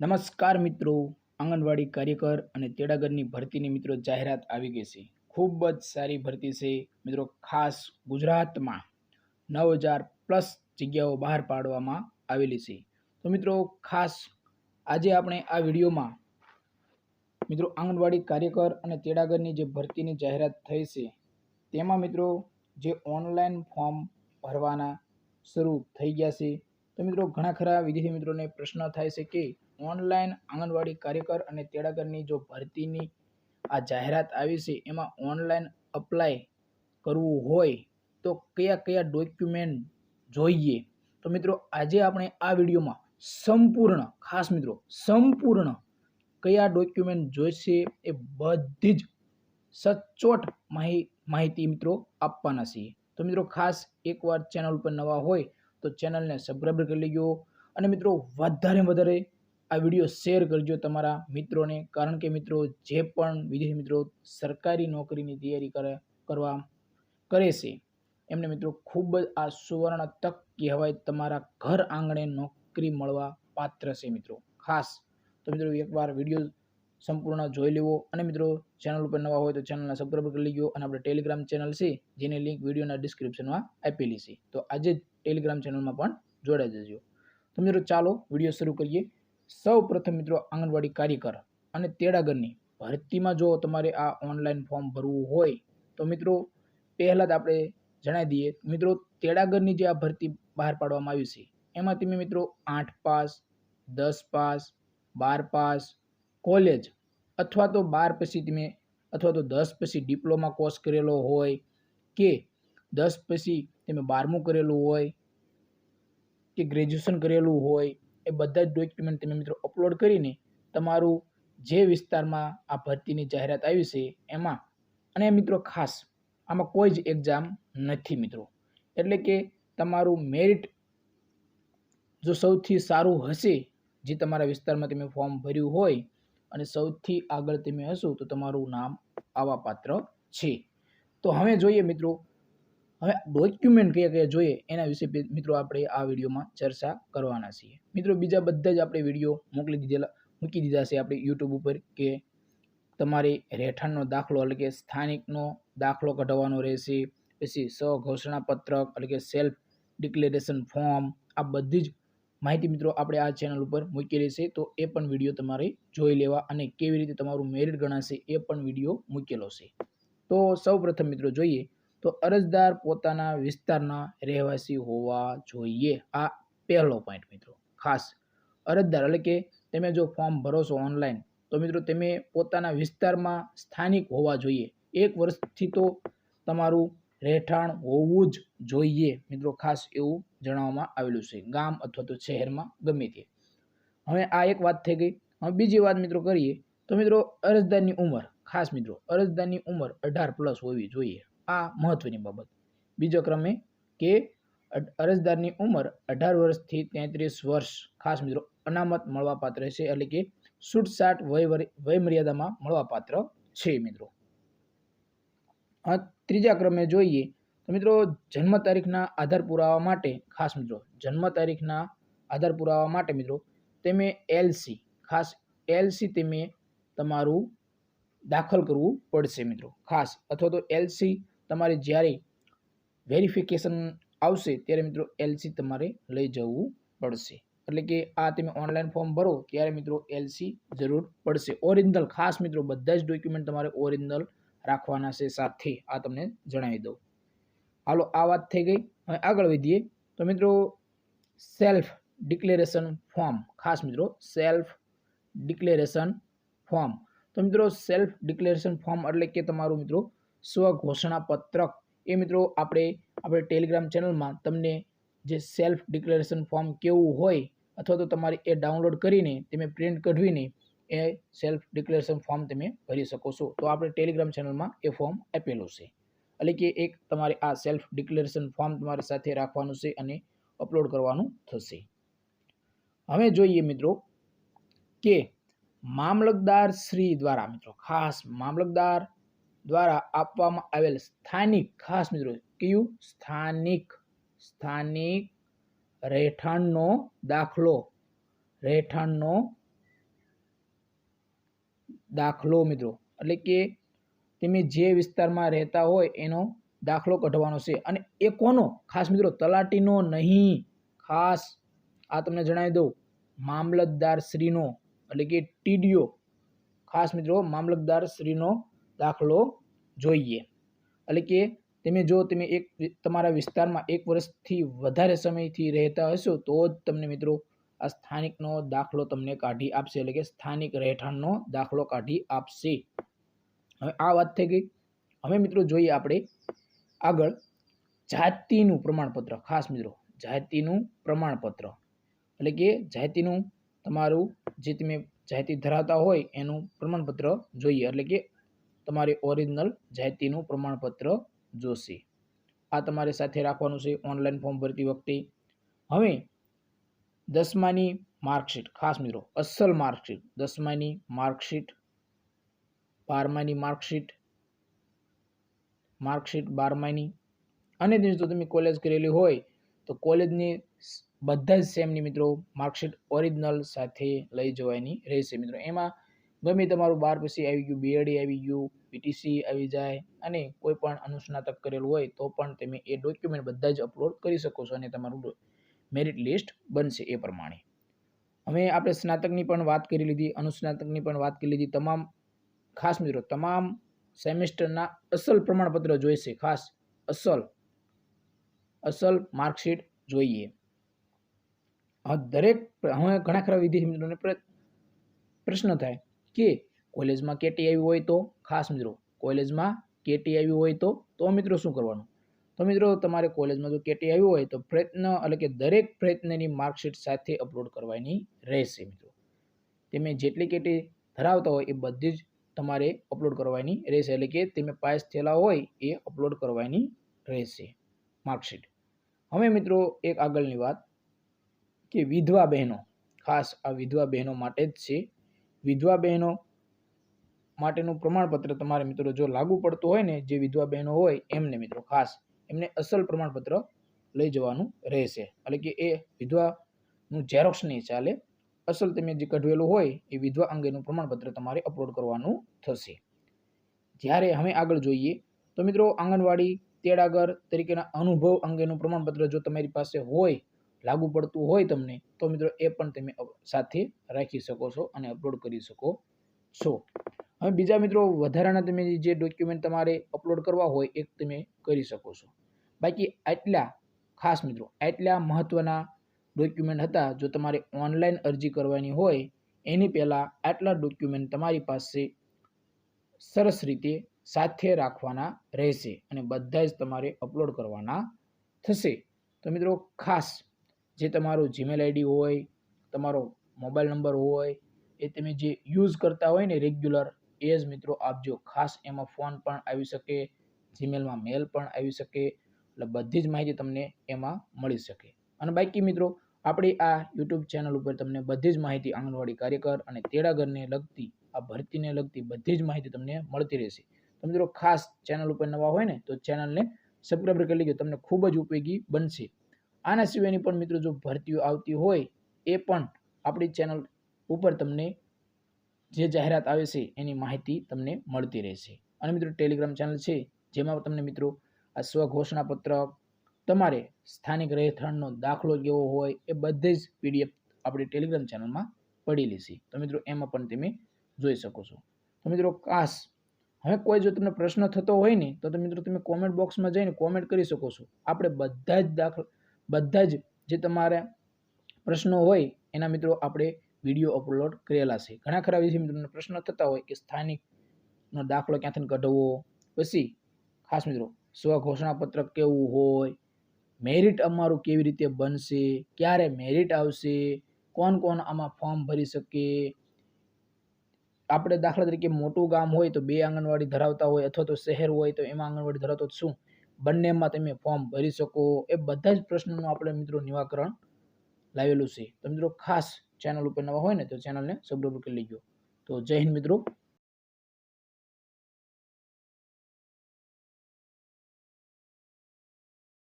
નમસ્કાર મિત્રો, આંગણવાડી કાર્યકર અને તેડાગરની ભરતીની મિત્રો જાહેરાત આવી ગઈ છે. ખૂબ જ સારી ભરતી છે મિત્રો ખાસ ગુજરાતમાં. નવ હજાર પ્લસ જગ્યાઓ બહાર પાડવામાં આવેલી છે. તો મિત્રો ખાસ આજે આપણે આ વિડીયોમાં મિત્રો આંગણવાડી કાર્યકર અને તેડાગરની જે ભરતીની જાહેરાત થઈ છે, તેમાં મિત્રો જે ઓનલાઈન ફોર્મ ભરવાના શરૂ થઈ ગયા છે. તો મિત્રો ઘણા ખરા વિદ્યાર્થી મિત્રોને પ્રશ્ન થાય છે કે ઓનલાઈન આંગણવાડી કાર્યકર અને તેડાગરની જો ભરતીની આ જાહેરાત આવી છે, એમાં ઓનલાઈન અપ્લાય કરવું હોય તો કયા કયા ડોક્યુમેન્ટ જોઈએ? તો મિત્રો, આજે આપણે આ વિડીયોમાં સંપૂર્ણ, ખાસ મિત્રો, સંપૂર્ણ કયા ડોક્યુમેન્ટ જોઈશે એ બધી જ સચોટ માહિ, માહિતી મિત્રો આપવાના છીએ. તો મિત્રો, ખાસ એકવાર ચેનલ ઉપર નવા હોય તો ચેનલને સબસ્ક્રાઈબ કરી લેજો. અને મિત્રો વધારે વધારે આ વીડિયો શેર કરજો તમારા મિત્રોને, કારણ કે મિત્રો જે પણ વિદેશી મિત્રો સરકારી નોકરીની તૈયારી કરે, કરવા કરે છે, એમને મિત્રો ખૂબ જ આ સુવર્ણ તક કહેવાય તમારા ઘર આંગણે નોકરી મળવા પાત્ર છે મિત્રો. ખાસ તો મિત્રો એકવાર વીડિયો સંપૂર્ણ જોઈ લેવો અને મિત્રો ચેનલ ઉપર નવા હોય તો ચેનલને સબસ્ક્રાઈબ કરી લેજો અને આપણે ટેલિગ્રામ ચેનલ છે જેની લિંક વિડીયોના ડિસ્ક્રિપ્શનમાં આપેલી છે. તો આજે જ ટેલિગ્રામ ચેનલમાં પણ જોડાઈ જજો. તો મિત્રો ચાલો વીડિયો શરૂ કરીએ. સૌ પ્રથમ મિત્રો આંગણવાડી કાર્યકર અને તેડાગરની ભરતીમાં જો તમારે આ ઓનલાઈન ફોર્મ ભરવું હોય, તો મિત્રો પહેલાં જ આપણે જણાવી દઈએ. મિત્રો, તેડાગરની જે આ ભરતી બહાર પાડવામાં આવી છે, એમાં તમે મિત્રો આઠ પાસ, દસ પાસ, બાર પાસ કોલેજ અથવા તો બાર પછી તમે અથવા તો દસ પછી ડિપ્લોમા કોર્સ કરેલો હોય કે દસ પછી તમે બારમું કરેલું હોય કે ગ્રેજ્યુએશન કરેલું હોય એ બધા જ ડોક્યુમેન્ટ તમે મિત્રો અપલોડ કરીને તમારું જે વિસ્તારમાં આ ભરતીની જાહેરાત આવી છે એમાં, અને મિત્રો ખાસ, આમાં કોઈ જ એક્ઝામ નથી મિત્રો. એટલે કે તમારું મેરિટ જો સૌથી સારું હશે, જે તમારા વિસ્તારમાં તમે ફોર્મ ભર્યું હોય, અને સૌથી આગળ તમે હશો, તો તમારું નામ આવા પાત્ર છે. તો હવે જોઈએ મિત્રો હવે ડોક્યુમેન્ટ કયા કયા જોઈએ, એના વિશે મિત્રો આપણે આ વિડીયોમાં ચર્ચા કરવાના છીએ. મિત્રો, બીજા બધા જ આપણે વીડિયો મોકલી દીધેલા, મૂકી દીધા છે આપણે યુટ્યુબ ઉપર કે તમારે રહેઠાણનો દાખલો એટલે કે સ્થાનિકનો દાખલો કઢાવવાનો રહેશે, પછી સ્વઘોષણા પત્રક એટલે કે સેલ્ફ ડિક્લેરેશન ફોર્મ આ બધી જ માહિતી મિત્રો આપણે આ ચેનલ ઉપર મૂકી રહેશે તો એ પણ વીડિયો તમારે જોઈ લેવા અને કેવી રીતે તમારું મેરિટ ગણાશે એ પણ વીડિયો મૂકેલો છે. તો સૌ પ્રથમ મિત્રો જોઈએ તો અરજદાર પોતાના વિસ્તારના રહેવાસી હોવા જોઈએ. આ પહેલો પોઈન્ટ મિત્રો. ખાસ અરજદાર એટલે કે તમે જો ફોર્મ ભરો છો ઓનલાઈન તો મિત્રો તમે પોતાના વિસ્તારમાં સ્થાનિક હોવા જોઈએ. એક વર્ષથી તો તમારું રહેઠાણ હોવું જ જોઈએ. મિત્રો ખાસ એવું જણાવવામાં આવેલું છે. ગામ અથવા તો શહેરમાં ગમે તે. હવે આ એક વાત થઈ ગઈ. હવે બીજી વાત મિત્રો કરીએ, તો મિત્રો અરજદારની ઉંમર. ખાસ મિત્રો, અરજદારની ઉંમર અઢાર પ્લસ હોવી જોઈએ. આ મહત્વની બાબત. બીજો ક્રમે કે અરજદારની ઉંમર અઢાર વર્ષથી તેત્રીસ વર્ષ. ખાસ મિત્રો, અનામત મળવાપાત્ર છે એટલે કે છૂટછાટ વય વર- વય મર્યાદામાં મળવાપાત્ર છે મિત્રો. આ ત્રીજા ક્રમે જોઈએ તો મિત્રો, જન્મ તારીખના આધાર પુરાવા માટે, ખાસ મિત્રો, જન્મ તારીખના આધાર પુરાવા માટે મિત્રો, તમે એલસી ખાસ એલસી તમે તમારું દાખલ કરવું પડશે મિત્રો. ખાસ, અથવા તો એલસી તમારે જ્યારે વેરિફિકેશન આવશે, ત્યારે મિત્રો એલસી તમારે લઈ જવું પડશે. એટલે કે આ તમે ઓનલાઈન ફોર્મ ભરો, ત્યારે મિત્રો એલસી જરૂર પડશે. ઓરિજિનલ ખાસ મિત્રો બધા જ ડોક્યુમેન્ટ તમારે ઓરિજિનલ રાખવાના છે સાથે. આ તમને જણાવી દઉં. હાલો, આ વાત થઈ ગઈ. હવે આગળ વધીએ. તો મિત્રો સેલ્ફ ડિક્લેરેશન ફોર્મ ખાસ મિત્રો સેલ્ફ ડિક્લેરેશન ફોર્મ તો મિત્રો સેલ્ફ ડિક્લેરેશન ફોર્મ એટલે કે તમારું મિત્રો સ્વઘોષણા પત્રક. એ મિત્રો, આપણે આપણે ટેલિગ્રામ ચેનલમાં તમને જે સેલ્ફ ડિક્લેરેશન ફોર્મ કેવું હોય અથવા તો તમારે એ ડાઉનલોડ કરીને તમે પ્રિન્ટ કઢવીને એ સેલ્ફ ડિક્લેરેશન ફોર્મ તમે ભરી શકો છો. તો આપણે ટેલિગ્રામ ચેનલમાં એ ફોર્મ આપેલું છે. એટલે કે એક તમારે આ સેલ્ફ ડિક્લેરેશન ફોર્મ તમારી સાથે રાખવાનું છે અને અપલોડ કરવાનું થશે. હવે જોઈએ મિત્રો કે મામલતદાર શ્રી દ્વારા મિત્રો, ખાસ મામલતદાર દ્વારા આપવામાં આવેલ સ્થાનિક, ખાસ મિત્રો, કયું? સ્થાનિક સ્થાનિક રહેઠાણનો દાખલો. રહેઠાણનો દાખલો, મિત્રો. એટલે કે તમે જે વિસ્તારમાં રહેતા હોય એનો દાખલો કઢવાનો છે. અને એ કોનો? ખાસ મિત્રો, તલાટીનો નહીં. ખાસ આ તમને જણાવી દઉં. મામલતદાર શ્રીનો એટલે કે ટીડીઓ ખાસ મિત્રો મામલતદાર શ્રીનો દાખલો જોઈએ. એટલે કે તમે જો તમે એક તમારા વિસ્તારમાં એક વર્ષથી વધારે સમયથી રહેતા હશો, તો જ તમને મિત્રો આ સ્થાનિકનો દાખલો તમને કાઢી આપશે. એટલે કે સ્થાનિક રહેઠાણનો દાખલો કાઢી આપશે. હવે આ વાત થઈ ગઈ. હવે મિત્રો જોઈએ આપણે આગળ જાતિનું પ્રમાણપત્ર. ખાસ મિત્રો, જાતિનું પ્રમાણપત્ર. એટલે કે જાતિનું તમારું જે તમે જાતિ ધરાવતા હોય એનું પ્રમાણપત્ર જોઈએ. એટલે કે તમારે ઓરિજિનલ જાતિનું પ્રમાણપત્ર જોશે. આ તમારે સાથે રાખવાનું છે ઓનલાઈન ફોર્મ ભરતી વખતે. હવે, દસમાની માર્કશીટ ખાસ મિત્રો, અસલ માર્કશીટ દસમાની માર્કશીટ બારમાની માર્કશીટ માર્કશીટ બારમાની. અને જો તમે કોલેજ કરેલી હોય, તો કોલેજની બધા જ સેમની મિત્રો માર્કશીટ ઓરિજિનલ સાથે લઈ જવાની રહેશે. મિત્રો, એમાં ગમે તમારું બાર પછી આવી ગયું બીએડી આવી ગયું પીટીસી આવી જાય અને કોઈ પણ અનુસ્નાતક કરેલું હોય તો પણ તમે એ ડોક્યુમેન્ટ બધા જ અપલોડ કરી શકો છો અને તમારું મેરિટ લિસ્ટ બનશે એ પ્રમાણે. હવે આપણે સ્નાતકની પણ વાત કરી લીધી, અનુસ્નાતકની પણ વાત કરી લીધી. તમામ, ખાસ મિત્રો, તમામ સેમેસ્ટરના અસલ પ્રમાણપત્ર જોઈશે, ખાસ અસલ અસલ માર્કશીટ જોઈએ. દરેક, હવે ઘણા ખરા વિદ્યાર્થી મિત્રોને પ્રશ્ન થાય કે કોલેજમાં કેટી આવી હોય તો ખાસ મિત્રો, કોલેજમાં કેટી આવી હોય તો તો મિત્રો શું કરવાનું? તો મિત્રો તમારે કોલેજમાં જો કેટી આવી હોય તો પ્રયત્ન એટલે કે દરેક પ્રયત્નની માર્કશીટ સાથે અપલોડ કરવાની રહેશે મિત્રો. તમે જેટલી કેટી ધરાવતા હોય એ બધી જ તમારે અપલોડ કરવાની રહેશે એટલે કે તમે પાસ થયેલા હોય એ અપલોડ કરવાની રહેશે માર્કશીટ. હવે મિત્રો એક આગળની વાત કે વિધવા બહેનો, ખાસ આ વિધવા બહેનો માટે જ છે વિધવા બહેનો માટેનું પ્રમાણપત્ર તમારે મિત્રો જો લાગુ પડતું હોય ને જે વિધવા બહેનો હોય એમને મિત્રો ખાસ એમને અસલ પ્રમાણપત્ર લઈ જવાનું રહેશે. એટલે કે એ વિધવાનું ઝેરોક્સ નહીં ચાલે. અસલ તમે જે કઢવેલું હોય એ વિધવા અંગેનું પ્રમાણપત્ર તમારે અપલોડ કરવાનું થશે. જ્યારે હવે આગળ જોઈએ તો મિત્રો આંગણવાડી, તેડાગર તરીકેના અનુભવ અંગેનું પ્રમાણપત્ર જો તમારી પાસે હોય લાગુ પડતું હોય તમને, તો મિત્રો એ પણ તમે સાથે રાખી શકો છો અને અપલોડ કરી શકો છો. હવે બીજા મિત્રો વધારાના તમે જે ડોક્યુમેન્ટ તમારે અપલોડ કરવા હોય એ તમે કરી શકો છો. બાકી આટલા, ખાસ મિત્રો, આટલા મહત્ત્વના ડોક્યુમેન્ટ હતા જો તમારે ઓનલાઈન અરજી કરવાની હોય, એની પહેલાં આટલા ડોક્યુમેન્ટ તમારી પાસે સરસ રીતે સાથે રાખવાના રહેશે અને બધા જ તમારે અપલોડ કરવાના થશે. તો મિત્રો ખાસ જે તમારું જીમેલ આઈડી હોય, તમારો મોબાઈલ નંબર હોય, એ તમે જે યુઝ કરતા હોય ને રેગ્યુલર એ જ મિત્રો આપજો ખાસ એમાં ફોન પણ આવી શકે જીમેલમાં મેલ પણ આવી શકે, એટલે બધી જ માહિતી તમને એમાં મળી શકે. અને બાકી મિત્રો, આપણી આ યુટ્યુબ ચેનલ ઉપર તમને બધી જ માહિતી આંગણવાડી કાર્યકર અને તેડાગરને લગતી, આ ભરતીને લગતી બધી જ માહિતી તમને મળતી રહેશે. તો મિત્રો ખાસ ચેનલ ઉપર નવા હોય ને, તો ચેનલને સબસ્ક્રાઈબ કરી લેજો, તમને ખૂબ જ ઉપયોગી બનશે. આના સિવાયની પણ મિત્રો જો ભરતીઓ આવતી હોય, એ પણ આપણી ચેનલ ઉપર તમને જે જાહેરાત આવે છે, એની માહિતી તમને મળતી રહેશે. અને મિત્રો ટેલિગ્રામ ચેનલ છે, જેમાં તમને મિત્રો આ સ્વઘોષણા પત્રક તમારે સ્થાનિક રહેઠાણનો દાખલો કેવો હોય, એ બધી જ પીડીએફ આપણી ટેલિગ્રામ ચેનલમાં પડેલી છે તો મિત્રો એમાં પણ તમે જોઈ શકો છો. તો મિત્રો ખાસ, હવે કોઈ જો તમને પ્રશ્ન થતો હોય ને, તો મિત્રો તમે કોમેન્ટ બોક્સમાં જઈને કોમેન્ટ કરી શકો છો. આપણે બધા જ દાખલ બધા જ જે તમારે પ્રશ્નો હોય, એના મિત્રો આપણે વીડિયો અપલોડ કરેલા છે. ઘણા ખરા વિશે મિત્રોને પ્રશ્નો થતા હોય કે સ્થાનિકનો દાખલો ક્યાંથી કઢવો પછી, ખાસ મિત્રો સ્વઘોષણા પત્રક કેવું હોય? મેરિટ અમારું કેવી રીતે બનશે? ક્યારે મેરિટ આવશે? કોણ કોણ આમાં ફોર્મ ભરી શકે? આપણે દાખલા તરીકે મોટું ગામ હોય તો બે આંગણવાડી ધરાવતા હોય અથવા તો શહેર હોય તો એમાં આંગણવાડી ધરાવતો શું? બંનેમાં તમે ફોર્મ ભરી શકો. એ બધા જ પ્રશ્નોનું આપણે મિત્રો નિવાકરણ લાવેલું છે. તો મિત્રો ખાસ ચેનલ ઉપર નવા હોય ને તો ચેનલને સબસ્ક્રાઈબ કરી લેજો. તો જય હિન્દ મિત્રો.